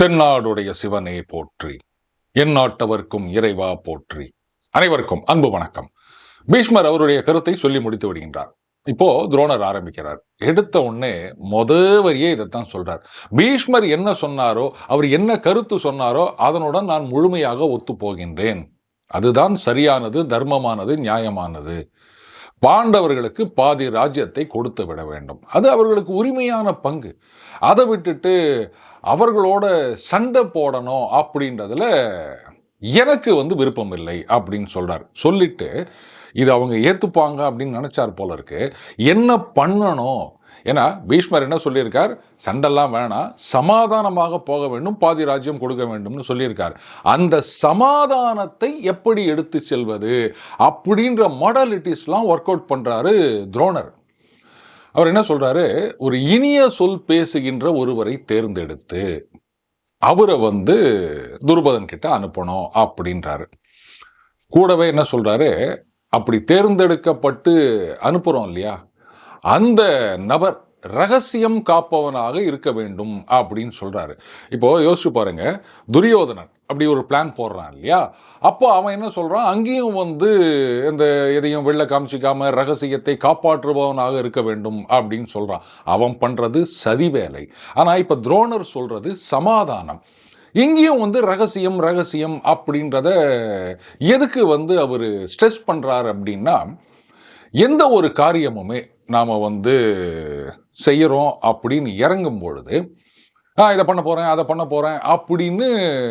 தென்னாடுடைய சிவனே போற்றி என் நாட்டவர்க்கும் இறைவா போற்றி. அனைவருக்கும் அன்பு வணக்கம். பீஷ்மர் அவருடைய கருத்தை சொல்லி முடித்து விடுகின்றார். இப்போ துரோணர் ஆரம்பிக்கிறார். எடுத்த உடனே முத வரியே இதைத்தான் சொல்றார். பீஷ்மர் என்ன சொன்னாரோ அவர் என்ன கருத்து சொன்னாரோ அதனுடன் நான் முழுமையாக ஒத்து போகின்றேன் அதுதான் சரியானது தர்மமானது நியாயமானது. பாண்டவர்களுக்கு பாதி ராஜ்யத்தை கொடுத்து விட வேண்டும். அது அவர்களுக்கு உரிமையான பங்கு. அதை விட்டுட்டு அவர்களோட சண்டை போடணும் அப்படின்றதுல எனக்கு வந்து விருப்பம் இல்லை அப்படின்னு சொல்றார். சொல்லிட்டு இது அவங்க ஏற்றுப்பாங்க அப்படின்னு நினச்சார் போல இருக்கு. என்ன பண்ணணும்? ஏன்னா பீஷ்மர் என்ன சொல்லியிருக்கார்? சண்டெல்லாம் வேணாம் சமாதானமாக போக வேண்டும் பாதி ராஜ்யம் கொடுக்க வேண்டும்னு சொல்லியிருக்கார். அந்த சமாதானத்தை எப்படி எடுத்து செல்வது? அப்படின்ற மாடலிட்டிஸ்லாம் ஒர்க் அவுட் பண்ணுறாரு துரோணர். அவர் என்ன சொல்கிறாரு ஒரு இனிய சொல் பேசுகின்ற ஒருவரை தேர்ந்தெடுத்து அவரை வந்து துருபதன் கிட்ட அனுப்பணும் அப்படின்றாரு. கூடவே என்ன சொல்கிறாரு அப்படி தேர்ந்தெடுக்கப்பட்டு அனுப்புகிறோம் இல்லையா? அந்த நபர் ரகசியம் காப்பவனாக இருக்க வேண்டும் அப்படின்னு சொல்கிறாரு இப்போ யோசிச்சு பாருங்க துரியோதனன் அப்படி ஒரு பிளான் போடுறான் இல்லையா? அப்போ அவன் என்ன சொல்கிறான் அங்கேயும் வந்து இந்த எதையும் வெளில காமிச்சிக்காம ரகசியத்தை காப்பாற்றுபவனாக இருக்க வேண்டும் அப்படின்னு சொல்கிறான் அவன் பண்ணுறது சதி வேலை. ஆனால் இப்போ துரோணர் சொல்கிறது சமாதானம். இங்கேயும் வந்து ரகசியம் ரகசியம் அப்படின்றத எதுக்கு வந்து அவர் ஸ்ட்ரெஸ் பண்ணுறாரு அப்படின்னா எந்த ஒரு காரியமுமே நாம் வந்து செய்கிறோம் அப்படின்னு இறங்கும் பொழுது ஆ இதை பண்ண போகிறேன் அதை பண்ண போகிறேன் அப்படின்னு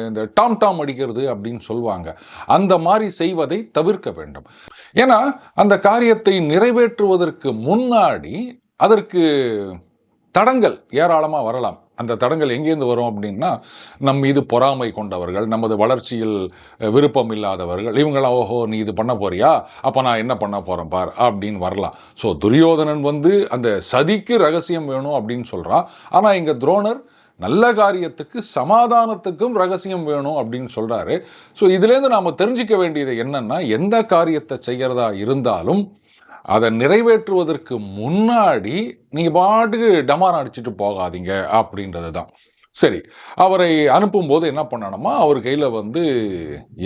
இந்த டாம் டாம் அடிக்கிறது அப்படின்னு சொல்லுவாங்க. அந்த மாதிரி செய்வதை தவிர்க்க வேண்டும். ஏன்னா அந்த காரியத்தை நிறைவேற்றுவதற்கு முன்னாடி அதற்கு தடங்கள் ஏராளமாக வரலாம். அந்த தடங்கள் எங்கேருந்து வரும் அப்படின்னா நம் மீது பொறாமை கொண்டவர்கள் நமது வளர்ச்சியில் விருப்பம் இல்லாதவர்கள் இவங்களாம் ஓஹோ நீ இது பண்ண போறியா? அப்போ நான் என்ன பண்ண போகிறேன் பார்? அப்படின்னு வரலாம். ஸோ துரியோதனன் வந்து அந்த சதிக்கு ரகசியம் வேணும் அப்படின்னு சொல்கிறான் ஆனால் இங்கே துரோணர் நல்ல காரியத்துக்கு சமாதானத்துக்கும் ரகசியம் வேணும் அப்படின்னு சொல்கிறாரு ஸோ இதுலேருந்து நாம் தெரிஞ்சுக்க வேண்டியது என்னென்னா எந்த காரியத்தை செய்கிறதா இருந்தாலும் அதை நிறைவேற்றுவதற்கு முன்னாடி நீங்கள் பாட்டுக்கு டமாரம் அடிச்சுட்டு போகாதீங்க அப்படின்றது தான். சரி அவரை அனுப்பும்போது என்ன பண்ணணுமா அவர் கையில் வந்து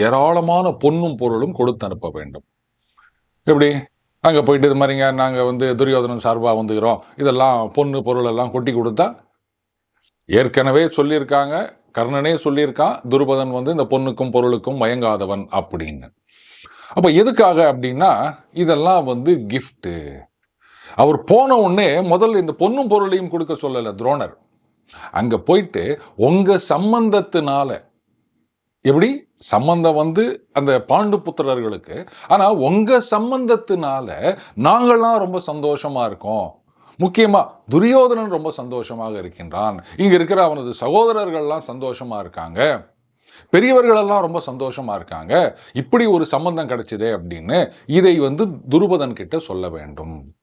ஏராளமான பொன்னும் பொருளும் கொடுத்து அனுப்ப வேண்டும். எப்படி? அங்கே போயிட்டு இது மாதிரிங்க நாங்கள் வந்து துரியோதனன் சார்பாக வந்துக்கிறோம். இதெல்லாம் பொண்ணு பொருள் எல்லாம் கொட்டி கொடுத்தா ஏற்கனவே சொல்லியிருக்காங்க கர்ணனே சொல்லியிருக்கான் துருபதன் வந்து இந்த பொண்ணுக்கும் பொருளுக்கும் மயங்காதவன் அப்படின்னு. அப்போ எதுக்காக அப்படின்னா இதெல்லாம் வந்து கிஃப்ட்டு அவர் போன உடனே முதல்ல இந்த பொண்ணும் பொருளையும் கொடுக்க சொல்லலை துரோணர். அங்கே போயிட்டு உங்கள் சம்பந்தத்தினால. எப்படி? சம்பந்தம் வந்து அந்த பாண்டு புத்திரர்களுக்கு. ஆனால் உங்கள் சம்பந்தத்தினால நாங்கள்லாம் ரொம்ப சந்தோஷமாக இருக்கோம். முக்கியமாக துரியோதனன் ரொம்ப சந்தோஷமாக இருக்கின்றான். இங்கே இருக்கிற அவனது சகோதரர்கள்லாம் சந்தோஷமாக இருக்காங்க. பெரியவர்களெல்லாம் ரொம்ப சந்தோஷமா இருக்காங்க. இப்படி ஒரு சம்பந்தம் கிடைச்சதே அப்படின்னு இதை வந்து துருபதன் கிட்ட சொல்ல வேண்டும்.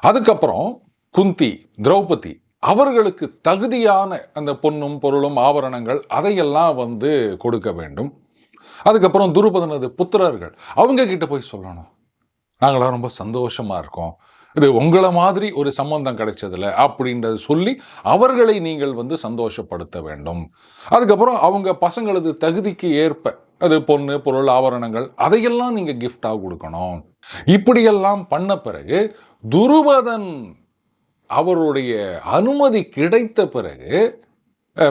அதுக்கப்புறம் குந்தி திரௌபதி அவர்களுக்கு தகுதியான அந்த பொன்னும் பொருளும் ஆபரணங்கள் அதையெல்லாம் வந்து கொடுக்க வேண்டும். அதுக்கப்புறம் துருபதனது புத்திரர்கள் அவங்க கிட்ட போய் சொல்லணும். நாங்களாம் ரொம்ப சந்தோஷமா இருக்கோம். இது உங்களை மாதிரி ஒரு சம்பந்தம் கிடைச்சதுல அப்படின்றத சொல்லி அவர்களை நீங்கள் வந்து சந்தோஷப்படுத்த வேண்டும். அதுக்கப்புறம் அவங்க பசங்களது தகுதிக்கு ஏற்ப அது பொண்ணு பொருள் ஆபரணங்கள் அதையெல்லாம் நீங்கள் கிஃப்டாக கொடுக்கணும். இப்படியெல்லாம் பண்ண பிறகு துருபதன் அவருடைய அனுமதி கிடைத்த பிறகு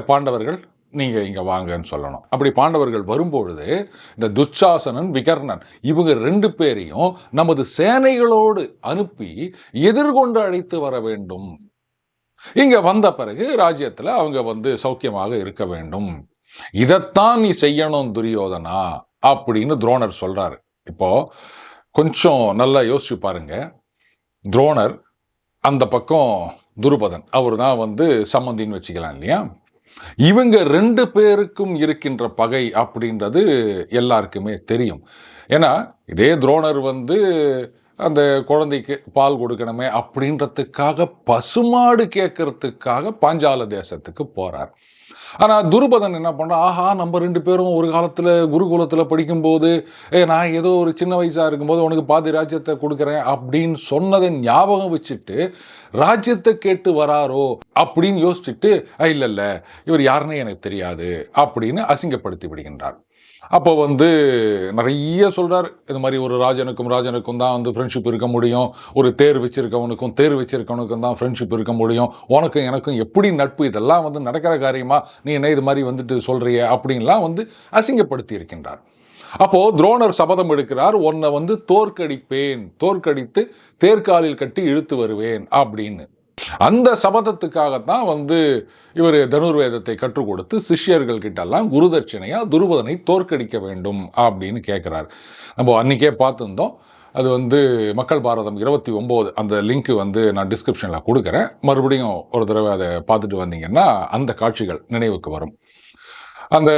பாண்டவர்கள் நீங்கள் இங்கே வாங்கன்னு சொல்லணும். அப்படி பாண்டவர்கள் வரும்பொழுது இந்த துச்சாசனன் விகர்ணன் இவங்க ரெண்டு பேரையும் நமது சேனைகளோடு அனுப்பி எதிர்கொண்டு அழைத்து வர வேண்டும். இங்கே வந்த பிறகு ராஜ்யத்தில் அவங்க வந்து சௌக்கியமாக இருக்க வேண்டும். இதைத்தான் நீ செய்யணும் துரியோதனா அப்படின்னு துரோணர் சொல்கிறாரு இப்போ கொஞ்சம் நல்லா யோசிச்சு பாருங்க. துரோணர் அந்த பக்கம் துருபதன் அவர் தான் வந்து சம்மந்தின்னு வச்சுக்கலாம் இல்லையா? இவங்க ரெண்டு பேருக்கும் இருக்கின்ற பகை அப்படின்றது எல்லாருக்குமே தெரியும். ஏன்னா இதே துரோணர் வந்து அந்த குழந்தைக்கு பால் கொடுக்கணுமே அப்படின்றதுக்காக பசுமாடு கேட்கறதுக்காக பாஞ்சால தேசத்துக்கு போறார். ஆனால் துருபதன் என்ன பண்ணுறான் ஆஹா நம்ம ரெண்டு பேரும் ஒரு காலத்தில் குருகுலத்தில் படிக்கும்போது ஏ நான் ஏதோ ஒரு சின்ன வயசாக இருக்கும்போது உனக்கு பாதி ராஜ்யத்தை கொடுக்குறேன் அப்படின்னு சொன்னதை ஞாபகம் வச்சுட்டு ராஜ்யத்தை கேட்டு வராரோ? அப்படின்னு யோசிச்சுட்டு இல்லை இல்லை இவர் யாருன்னே எனக்கு தெரியாது அப்படின்னு அசிங்கப்படுத்தி விடுகின்றார். அப்போ வந்து நிறைய சொல்கிறார் இது மாதிரி ஒரு ராஜனுக்கும் ராஜனுக்கும் தான் வந்து ஃப்ரெண்ட்ஷிப் இருக்க முடியும். ஒரு தேர் வச்சிருக்கவனுக்கும் தேர் வச்சிருக்கவனுக்கும் தான் ஃப்ரெண்ட்ஷிப் இருக்க முடியும். உனக்கும் எனக்கும் எப்படி நட்பு? இதெல்லாம் வந்து நடக்கிற காரியமாக நீ என்ன இது மாதிரி வந்துட்டு சொல்கிறிய அப்படின்லாம் வந்து அசிங்கப்படுத்தி இருக்கின்றார். அப்போது துரோணர் சபதம் எடுக்கிறார். உன்னை வந்து தோற்கடிப்பேன். தோற்கடித்து தேர்காலில் கட்டி இழுத்து வருவேன். அப்படின்னு. அந்த சபதத்துக்காகத்தான் வந்து இவர் தனுர்வேதத்தை கற்றுக் கொடுத்து சிஷ்யர்கள் கிட்டெல்லாம் குருதட்சணையா துருபதனை தோற்கடிக்க வேண்டும் அப்படின்னு கேட்குறாரு நம்ம அன்றைக்கே பார்த்துருந்தோம். அது வந்து மக்கள் பாரதம் இருபத்தி ஒம்போது அந்த லிங்க்கு வந்து நான் டிஸ்கிரிப்ஷனில் கொடுக்குறேன். மறுபடியும் ஒரு தடவை அதை பார்த்துட்டு வந்தீங்கன்னா அந்த காட்சிகள் நினைவுக்கு வரும். அந்த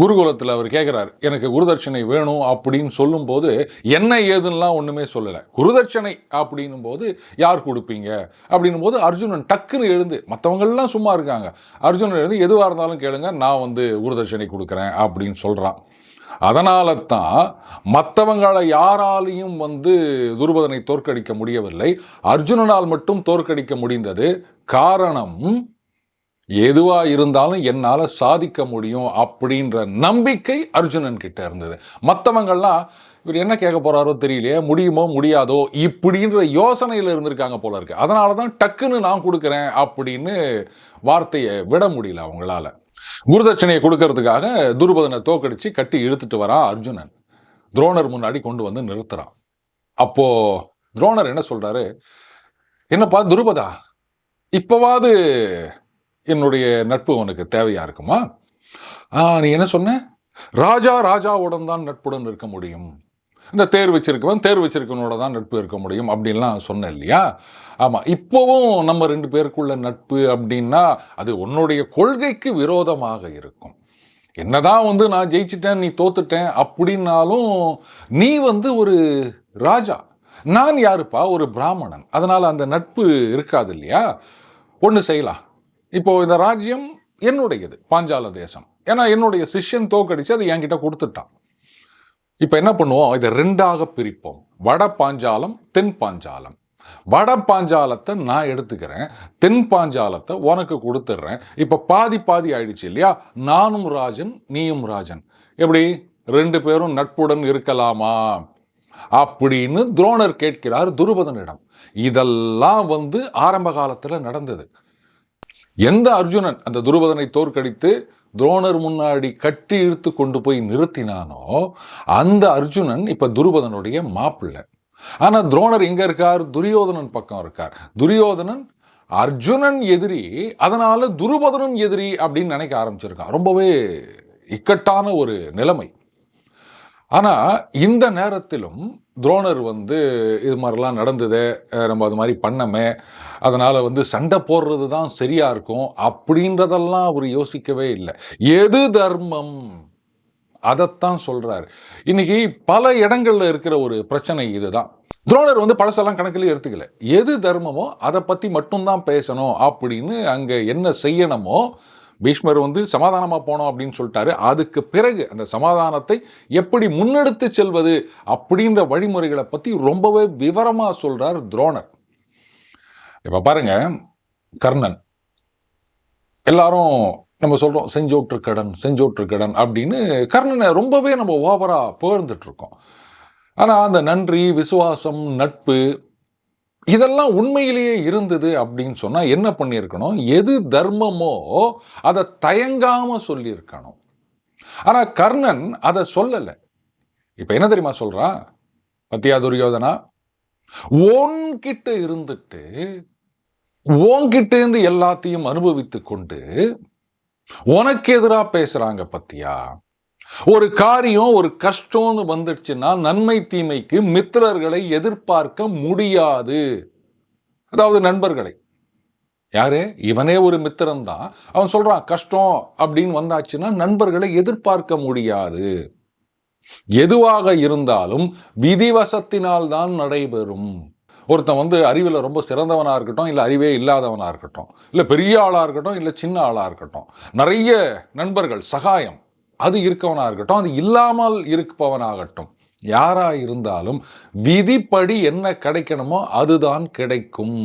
குருகுலத்தில் அவர் கேட்குறாரு எனக்கு குருதட்சணை வேணும் அப்படின்னு சொல்லும்போது என்ன ஏதுன்னெலாம் ஒன்றுமே சொல்லலை. குருதட்சணை அப்படின்னும் போது யார் கொடுப்பீங்க? அப்படின்னும் போது அர்ஜுனன் டக்குன்னு எழுந்து மற்றவங்கள்லாம் சும்மா இருக்காங்க. அர்ஜுனன் எழுந்து எதுவாக இருந்தாலும் கேளுங்க நான் வந்து குருதட்சணை கொடுக்குறேன் அப்படின்னு சொல்கிறான் அதனால தான் மற்றவங்களை யாராலையும் வந்து துருபதனை தோற்கடிக்க முடியவில்லை. அர்ஜுனனால் மட்டும் தோற்கடிக்க முடிந்தது. காரணம் எதுவா இருந்தாலும் என்னால் சாதிக்க முடியும் அப்படின்ற நம்பிக்கை அர்ஜுனன் கிட்ட இருந்தது. மற்றவங்கள்லாம் இவர் என்ன கேட்க போறாரோ தெரியலையே முடியுமோ முடியாதோ இப்படின்ற யோசனையில் இருந்திருக்காங்க போல இருக்கு. அதனால தான் டக்குன்னு நான் கொடுக்குறேன் அப்படின்னு வார்த்தையை விட முடியல அவங்களால. குருதட்சணையை கொடுக்கறதுக்காக துருபதனை தோக்கடிச்சு கட்டி இழுத்துட்டு வரான் அர்ஜுனன். துரோணர் முன்னாடி கொண்டு வந்து நிறுத்துறான். அப்போ துரோணர் என்ன சொல்றாரு? என்னப்பா துருபதா இப்போவாது என்னுடைய நட்பு உனக்கு தேவையா இருக்குமா? நீ என்ன சொன்ன? ராஜா ராஜாவுடன் தான் நட்புடன் இருக்க முடியும். இந்த தேர் வச்சிருக்கவன் தேர் வச்சிருக்கவனோட தான் நட்பு இருக்க முடியும் அப்படின்லாம் சொன்னேன் இல்லையா? ஆமாம் இப்போவும் நம்ம ரெண்டு பேருக்குள்ள நட்பு அப்படின்னா அது உன்னுடைய கொள்கைக்கு விரோதமாக இருக்கும். என்னதான் வந்து நான் ஜெயிச்சிட்டேன் நீ தோத்துட்டேன் அப்படின்னாலும் நீ வந்து ஒரு ராஜா. நான் யாருப்பா? ஒரு பிராமணன். அதனால் அந்த நட்பு இருக்காது இல்லையா? ஒன்று செய்யலாம். இப்போ இந்த ராஜ்யம் என்னுடையது பாஞ்சால தேசம். ஏன்னா என்னுடைய சிஷ்யன் தோக்கடிச்சு அதை என்கிட்ட கொடுத்துட்டான். இப்போ என்ன பண்ணுவோம்? இதை ரெண்டாக பிரிப்போம். வட பாஞ்சாலம் தென் பாஞ்சாலம். வட பாஞ்சாலத்தை நான் எடுத்துக்கிறேன். தென் பாஞ்சாலத்தை உனக்கு கொடுத்துட்றேன் இப்போ பாதி பாதி ஆயிடுச்சு இல்லையா? நானும் ராஜன் நீயும் ராஜன். எப்படி? ரெண்டு பேரும் நட்புடன் இருக்கலாமா? அப்படின்னு துரோணர் கேட்கிறார் துருபதனிடம். இதெல்லாம் வந்து ஆரம்ப காலத்தில் நடந்தது. எந்த அர்ஜுனன் அந்த துருபதனை தோற்கடித்து துரோணர் முன்னாடி கட்டி இழுத்து கொண்டு போய் நிறுத்தினானோ அந்த அர்ஜுனன் இப்ப துருபதனுடைய மாப்பிள்ளை. ஆனா துரோணர் எங்க இருக்கார்? துரியோதனன் பக்கம் இருக்கார். துரியோதனன் அர்ஜுனன் எதிரி அதனால துருபதனும் எதிரி அப்படின்னு நினைக்க ஆரம்பிச்சிருக்கான். ரொம்பவே இக்கட்டான ஒரு நிலைமை. ஆனா இந்த நேரத்திலும் துரோணர் வந்து இது மாதிரிலாம் நடந்தது நம்ம அது மாதிரி பண்ணமே அதனால் வந்து சண்டை போடுறது தான் சரியாக இருக்கும் அப்படின்றதெல்லாம் அவர் யோசிக்கவே இல்லை. எது தர்மம்? அதைத்தான் சொல்கிறார் இன்னைக்கு பல இடங்களில் இருக்கிற ஒரு பிரச்சனை இதுதான். துரோணர் வந்து பழசெல்லாம் கணக்கில் எடுத்துக்கல. எது தர்மமோ அதை பற்றி மட்டும்தான் பேசணும் அப்படின்னு அங்கே என்ன செய்யணுமோ பீஷ்மர் வந்து சமாதானமாக போனோம் அப்படின்னு சொல்லிட்டாரு. அதுக்கு பிறகு அந்த சமாதானத்தை எப்படி முன்னெடுத்து செல்வது அப்படின்ற வழிமுறைகளை பற்றி ரொம்பவே விவரமாக சொல்கிறார் துரோணர். இப்போ பாருங்க கர்ணன். எல்லாரும் நம்ம சொல்கிறோம் செஞ்சோற்று கடன் செஞ்சோற்று கடன் அப்படின்னு கர்ணனை ரொம்பவே நம்ம ஓவராக புகழ்ந்துட்டு இருக்கோம். அந்த நன்றி விசுவாசம் நட்பு இதெல்லாம் உண்மையிலேயே இருந்தது அப்படின்னு சொன்னால் என்ன பண்ணியிருக்கணும்? எது தர்மமோ அதை தயங்காமல் சொல்லியிருக்கணும். ஆனால் கர்ணன் அதை சொல்லலை. இப்போ என்ன தெரியுமா சொல்கிறான் பத்தியா துரியோதனா? ஓன்கிட்ட இருந்துட்டு உன்கிட்ட இருந்து எல்லாத்தையும் அனுபவித்து கொண்டு உனக்கு எதிராக பேசுகிறாங்க பத்தியா? ஒரு காரியம் ஒரு கஷ்டம்னு வந்துடுச்சுன்னா நன்மை தீமைக்கு மித்திரர்களை எதிர்பார்க்க முடியாது. அதாவது நண்பர்களை. யாரு? இவனே ஒரு மித்திரன் தான் அவன் சொல்றான் கஷ்டம் அப்படின்னு வந்தாச்சுன்னா நண்பர்களை எதிர்பார்க்க முடியாது. எதுவாக இருந்தாலும் விதிவசத்தினால் தான் நடைபெறும். ஒருத்தன் வந்து அறிவில் ரொம்ப சிறந்தவனாக இருக்கட்டும் இல்லை அறிவே இல்லாதவனாக இருக்கட்டும் இல்லை பெரிய ஆளாக இருக்கட்டும் இல்லை சின்ன ஆளாக இருக்கட்டும் நிறைய நண்பர்கள் சகாயம். அது இருக்கவனாக இருக்கட்டும் அது இல்லாமல் இருப்பவனாகட்டும். யாரா இருந்தாலும் விதிப்படி என்ன கிடைக்கணுமோ அதுதான் கிடைக்கும்.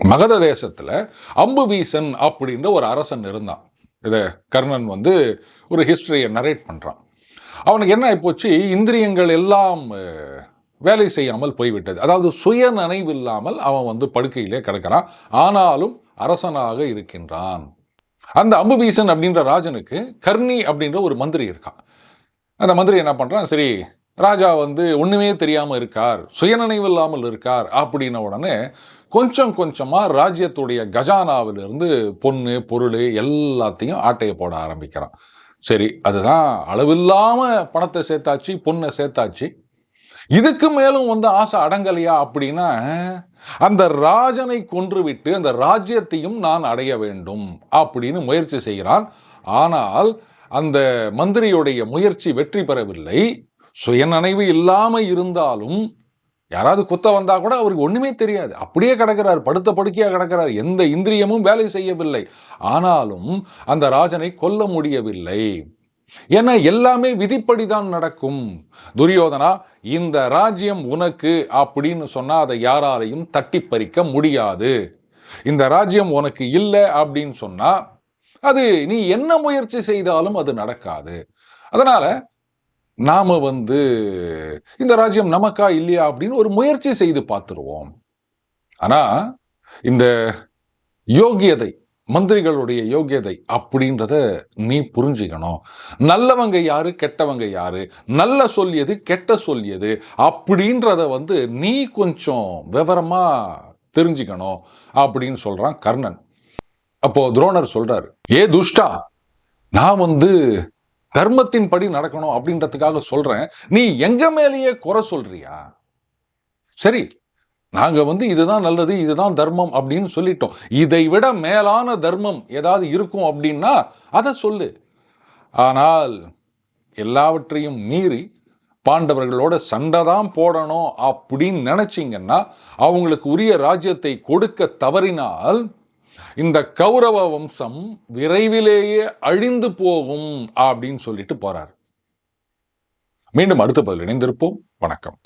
மகத தேசத்துல அம்புவீசன் அப்படின்ற ஒரு அரசன் இருந்தான். இதை கர்ணன் வந்து ஒரு ஹிஸ்டரியை நரேட் பண்றான். அவனுக்கு என்ன ஆயிப்போச்சு? இந்திரியங்கள் எல்லாம் வேலை செய்யாமல் போய்விட்டது. அதாவது சுய நினைவு இல்லாமல் அவன் வந்து படுக்கையிலே கிடக்கிறான். ஆனாலும் அரசனாக இருக்கின்றான். அந்த அம்புபீசன் அப்படின்ற ராஜனுக்கு கர்ணி அப்படின்ற ஒரு மந்திரி இருக்கான். அந்த மந்திரி என்ன பண்ணுறான் சரி ராஜா வந்து ஒன்றுமே தெரியாமல் இருக்கார் சுயநினைவு இல்லாமல் இருக்கார் அப்படின்ன உடனே கொஞ்சம் கொஞ்சமாக ராஜ்யத்துடைய கஜானாவிலிருந்து பொண்ணு பொருள் எல்லாத்தையும் ஆட்டையை போட ஆரம்பிக்கிறான். சரி அதுதான் அளவில்லாமல் பணத்தை சேர்த்தாச்சு பொண்ணை சேர்த்தாச்சு. இதுக்கு மேலும் வந்து ஆசை அடங்கலையா அப்படின்னா அந்த ராஜனை கொன்றுவிட்டு அந்த ராஜ்யத்தையும் நான் அடைய வேண்டும் அப்படின்னு முயற்சி செய்கிறான். ஆனால் அந்த மந்திரியுடைய முயற்சி வெற்றி பெறவில்லை. சுயநனைவு இல்லாமல் இருந்தாலும் யாராவது குத்த வந்தா கூட அவருக்கு ஒண்ணுமே தெரியாது. அப்படியே கிடக்கிறார் படுத்த படுக்கையா கிடக்கிறார். எந்த இந்திரியமும் வேலை செய்யவில்லை. ஆனாலும் அந்த ராஜனை கொல்ல முடியவில்லை. ஏன்னா எல்லாமே விதிப்படிதான் நடக்கும். துரியோதனா இந்த ராஜ்யம் உனக்கு அப்படின்னு சொன்னால் அதை யாராலையும் தட்டி பறிக்க முடியாது. இந்த ராஜ்யம் உனக்கு இல்லை அப்படின்னு சொன்னால் அது நீ என்ன முயற்சி செய்தாலும் அது நடக்காது. அதனால நாம வந்து இந்த ராஜ்யம் நமக்கா இல்லையா அப்படின்னு ஒரு முயற்சி செய்து பார்த்துருவோம். ஆனால் இந்த யோகியதை மந்திரிகளுடைய யோகியதை அப்படின்றத நீ புரிஞ்சுக்கணும். நல்லவங்க யாரு கெட்டவங்க யாரு நல்ல சொல்லியது கெட்ட சொல்லியது அப்படின்றத வந்து நீ கொஞ்சம் விவரமா தெரிஞ்சுக்கணும் அப்படின்னு சொல்றான் கர்ணன். அப்போ துரோணர் சொல்றாரு ஏ துஷ்டா நான் வந்து தர்மத்தின் படி நடக்கணும் அப்படின்றதுக்காக சொல்றேன். நீ எங்க மேலேயே குறை சொல்றியா? சரி நாங்கள் வந்து இதுதான் நல்லது இதுதான் தர்மம் அப்படின்னு சொல்லிட்டோம். இதை விட மேலான தர்மம் ஏதாவது இருக்கும் அப்படின்னா அதை சொல்லு. ஆனால் எல்லாவற்றையும் மீறி பாண்டவர்களோட சண்டை தான் போடணும் அப்படின்னு நினச்சிங்கன்னா அவங்களுக்கு உரிய ராஜ்யத்தை கொடுக்க தவறினால் இந்த கௌரவ வம்சம் விரைவிலேயே அழிந்து போகும் அப்படின்னு சொல்லிட்டு போறார். மீண்டும் அடுத்த பதில் இணைந்திருப்போம். வணக்கம்.